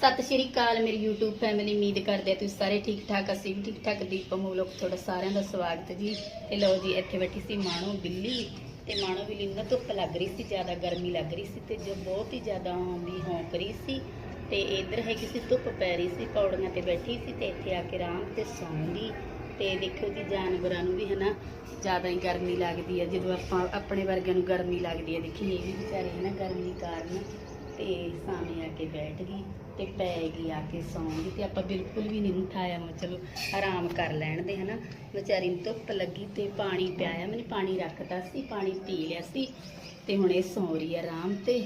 ਸਤਿ ਸ਼੍ਰੀ ਅਕਾਲ, ਮੇਰੀ YouTube family ਉਮੀਦ ਕਰਦੇ ਆ ਤੁਸੀਂ ਸਾਰੇ ਠੀਕ ਠਾਕ, ਅਸੀਂ ਵੀ ਠੀਕ ਠਾਕ। ਦੀਪਮ ਲੋਕ ਤੁਹਾਡਾ ਸਾਰਿਆਂ ਦਾ ਸਵਾਗਤ ਜੀ। ਤੇ ਲਓ ਜੀ, ਇੱਥੇ ਬੈਠੀ ਸੀ ਮਾਣੋ ਬਿੱਲੀ। ਤੇ ਮਾਣੋ ਬਿੱਲੀ ਨੂੰ ਨਾ ਧੁੱਪ ਲੱਗ ਰਹੀ ਸੀ, ਜ਼ਿਆਦਾ ਗਰਮੀ ਲੱਗ ਰਹੀ ਸੀ ਤੇ ਜੋ ਬਹੁਤ ਹੀ ਜ਼ਿਆਦਾ ਵੀ ਹੌਂਕ ਰਹੀ ਸੀ। ਤੇ ਇੱਧਰ ਹੈ ਕਿਸੇ ਧੁੱਪ ਪੈ ਰਹੀ ਸੀ, ਪੌੜੀਆਂ ਤੇ ਬੈਠੀ ਸੀ ਤੇ ਇੱਥੇ ਆ ਕੇ ਆਰਾਮ ਤੇ ਸੌਂਗੀ ਤੇ ਦੇਖੋ ਜੀ, ਜਾਨਵਰਾਂ ਨੂੰ ਵੀ ਹਨਾ, ਜ਼ਿਆਦਾ ਹੀ ਗਰਮੀ ਲੱਗਦੀ ਹੈ। ਜਦੋਂ ਆਪਾਂ ਆਪਣੇ ਵਰਗਿਆਂ ਨੂੰ ਗਰਮੀ ਲੱਗਦੀ ਹੈ, ਦੇਖੀ, ਇਹ ਵੀ ਵਿਚਾਰੇ ਹਨਾ, ਗਰਮੀ ਕਾਰਨ ਤੇ ਸਾਹਮਣੇ ਆ ਕੇ ਬੈਠ ਗਈ ਤੇ ਪੈ ਗਈ ਆ ਕੇ ਸੌਂ ਗਈ ਤੇ ਆਪਾਂ ਬਿਲਕੁਲ ਵੀ ਨਹੀਂ ਉਠਾਇਆ। ਮੈਂ ਚਲੋ ਆਰਾਮ ਕਰ ਲੈਣ ਦੇ ਹਨਾ। ਵਿਚਾਰੀ ਨੂੰ ਧੁੱਪ ਲੱਗੀ ਤੇ ਪਾਣੀ ਪਿਆਇਆ। ਮੈंने ਪਾਣੀ ਰੱਖਤਾ ਸੀ, ਪਾਣੀ ਪੀ ਲਿਆ ਸੀ ਤੇ ਹੁਣ ਇਹ ਸੌਂ ਰਹੀ ਆ ਆਰਾਮ ਤੇ।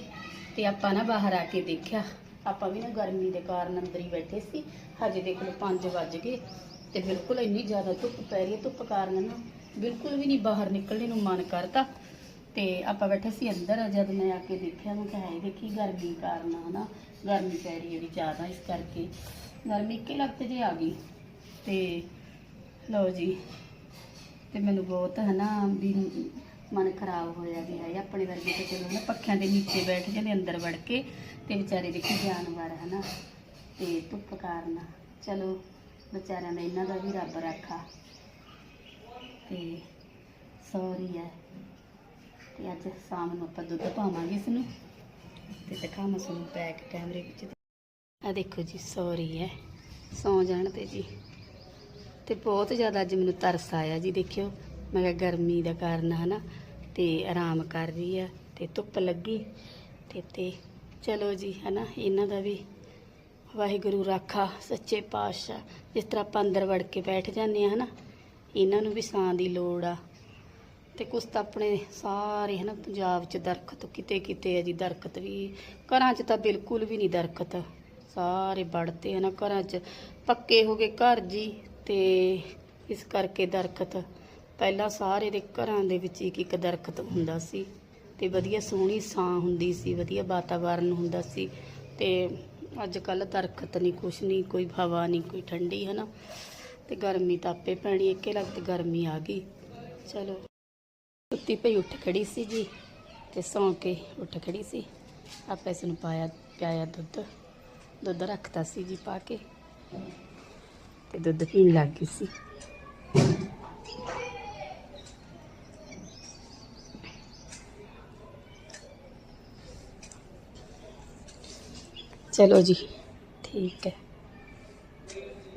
ਤੇ ਆਪਾਂ ਨਾ ਬਾਹਰ ਆ ਕੇ ਦੇਖਿਆ, ਆਪਾਂ ਵੀ ਨਾ ਗਰਮੀ ਦੇ ਕਾਰਨ ਅੰਦਰ ਹੀ ਬੈਠੇ ਸੀ। ਹਜੇ ਦੇਖ ਲਓ 5 ਵੱਜ ਗਏ ਤੇ ਬਿਲਕੁਲ ਇੰਨੀ ਜ਼ਿਆਦਾ ਧੁੱਪ ਪੈ ਰਹੀ ਹੈ ਧੁੱਪ ਕਾਰਨ ਨਾ ਬਿਲਕੁਲ ਵੀ ਨਹੀਂ ਬਾਹਰ ਨਿਕਲਣੇ ਨੂੰ ਮਨ ਕਰਦਾ। ਤੇ ਆਪਾਂ ਬੈਠੇ ਸੀ ਅੰਦਰ, ਜਦ ਮੈਂ ਆ ਕੇ ਦੇਖਿਆ, ਮੈਂ ਕਿਹਾ ਹੈ ਦੇਖੀ ਗਰਮੀ ਕਾਰਨ, ਹਨਾ? ਗਰਮੀ ਪੈ ਰਹੀ ਹੈ ਵੀ ਜ਼ਿਆਦਾ ਇਸ ਕਰਕੇ। ਗਰਮੀ ਇੱਕੇ ਲਗਤ ਜੇ ਆ ਗਈ। ਤੇ ਲਓ ਜੀ, ਤੇ ਮੈਨੂੰ ਬਹੁਤ, ਹਨਾ, ਵੀ ਮਨ ਖਰਾਬ ਹੋਇਆ ਵੀ ਹੈ ਆਪਣੇ ਵਰਗੇ ਤੇ ਚਲੋ ਨਾ ਪੱਖਿਆਂ ਦੇ ਨੀਚੇ ਬੈਠ ਜਾਂਦੇ, ਅੰਦਰ ਵੜ ਕੇ, ਤੇ ਵਿਚਾਰੇ ਦੇਖੀ ਜਾਨਵਰ, ਹਨਾ? ਤੇ ਧੁੱਪ ਕਾਰਨ। ਚਲੋ, ਵਿਚਾਰਿਆਂ ਦਾ ਇਹਨਾਂ ਦਾ ਵੀ ਰੱਬ ਰੱਖਾ। ਤੇ ਸੌਰੀ ਹੈ। ਤੇ ਅੱਜ ਸ਼ਾਮ ਨੂੰ ਆਪਾਂ ਦੁੱਧ ਪਾਵਾਂਗੇ ਇਸ ਨੂੰ ਤੇ ਦਿਖਾਵਾਂ ਤੁਹਾਨੂੰ ਬੈਕ ਕੈਮਰੇ ਵਿੱਚ। ਆ ਦੇਖੋ ਜੀ ਸੌਰੀ ਹੈ। ਸੌ ਜਾਣ ਤੇ ਜੀ। ਤੇ ਬਹੁਤ ਜ਼ਿਆਦਾ ਅੱਜ ਮੈਨੂੰ ਤਰਸ ਆਇਆ ਜੀ, ਦੇਖਿਓ। ਮੈਂ ਕਿਹਾ ਗਰਮੀ ਦਾ ਕਾਰਨ ਹਨਾ। ਤੇ ਆਰਾਮ ਕਰ ਰਹੀ ਆ, ਤੇ ਧੁੱਪ ਲੱਗੀ। ਤੇ ਤੇ ਚਲੋ ਜੀ, ਹਨਾ, ਇਹਨਾਂ ਦਾ ਵੀ ਵਾਹਿਗੁਰੂ ਰਾਖਾ, ਸੱਚੇ ਪਾਤਸ਼ਾਹ। ਜਿਸ ਤਰ੍ਹਾਂ ਆਪਾਂ ਅੰਦਰ ਵੜ ਕੇ ਬੈਠ ਜਾਂਦੇ ਆ, ਹਨਾ। ਇਹਨਾਂ ਨੂੰ ਵੀ ਸਾਂ ਦੀ ਲੋੜ ਆ। ਤੇ ਕੁਛ ਤਾਂ ਆਪਣੇ ਸਾਰੇ ਹਨਾ ਪੰਜਾਬ 'ਚ ਦਰਖਤ ਕਿਤੇ ਕਿਤੇ ਹੈ ਜੀ, ਦਰਖਤ ਵੀ, ਘਰਾਂ 'ਚ ਤਾਂ ਬਿਲਕੁਲ ਵੀ ਨਹੀਂ ਦਰਖਤ। ਸਾਰੇ ਵੜਤੇ ਹਨਾ ਘਰਾਂ 'ਚ, ਪੱਕੇ ਹੋ ਗਏ ਘਰ ਜੀ ਤੇ ਇਸ ਕਰਕੇ ਦਰਖਤ। ਪਹਿਲਾਂ ਸਾਰੇ ਦੇ ਘਰਾਂ ਦੇ ਵਿੱਚ ਇੱਕ ਇੱਕ ਦਰਖਤ ਹੁੰਦਾ ਸੀ ਤੇ ਵਧੀਆ ਸੋਹਣੀ ਸਾਂ ਹੁੰਦੀ ਸੀ, ਵਧੀਆ ਵਾਤਾਵਰਨ ਹੁੰਦਾ ਸੀ ਤੇ ਅੱਜ ਕੱਲ ਦਰਖਤ ਨਹੀਂ ਕੁਛ ਨਹੀਂ ਕੋਈ ਹਵਾ ਨਹੀਂ ਕੋਈ ਠੰਡੀ ਹੈ ਨਾ ਤੇ ਗਰਮੀ ਤਾਂ ਆਪੇ ਪੈਣੀ, ਇੱਕੇ ਲਗਤ ਗਰਮੀ ਆ ਗਈ। ਚਲੋ। ਸੁੱਤੀ ਪਈ ਉੱਠ ਖੜੀ ਸੀ ਜੀ ਤੇ ਸੌਂ ਕੇ ਉੱਠ ਖੜੀ ਸੀ। ਆਪਾਂ ਇਸ ਨੂੰ ਪਾਇਆ, ਪਿਆਇਆ ਦੁੱਧ। ਦੁੱਧ ਰੱਖਤਾ ਸੀ ਜੀ ਪਾ ਕੇ ਤੇ ਦੁੱਧ ਪੀਣ ਲੱਗ ਗਈ ਸੀ। ਚਲੋ ਜੀ, ਠੀਕ ਹੈ।